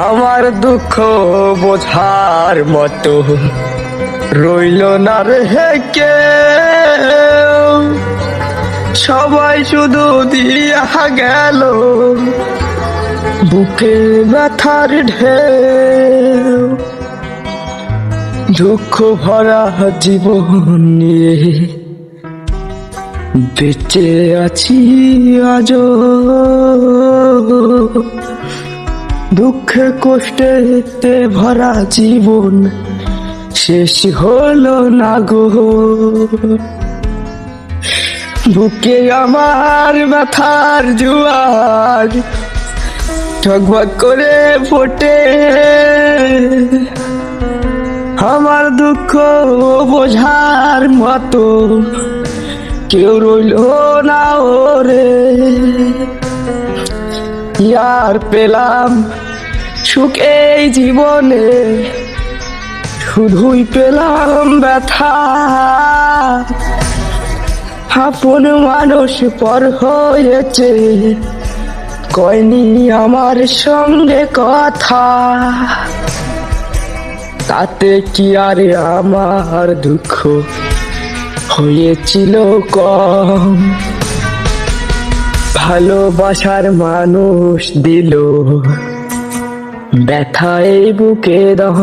আমার দুঃখ বোঝার মতো রইল না রে কে সবাই শুধু দিয়া গেল বুকে ব্যথার ঢেউ। দুঃখ ভরা জীবন নিয়ে বেঁচে আছি আজ দুঃখে কষ্টে ভরা জীবন শেষ হলো না গো। বুকে আমার ব্যথার জুয়ার, ঠকবক করে ফোটে। আমার দুঃখ বোঝার মতো কেউ রইল না ওরে। ইয়ার পেলাম? সুখ জীবনে। শুধুই পেলাম ব্যথা। আপন মানুষ পর হয়েছে। কয়নি আমার সঙ্গে কথা। তাতে কি আর আমার দুঃখ? হয়েছিল কম। ভালোবাসার মানুষ দিল। ব্যথা এই বুকে দম।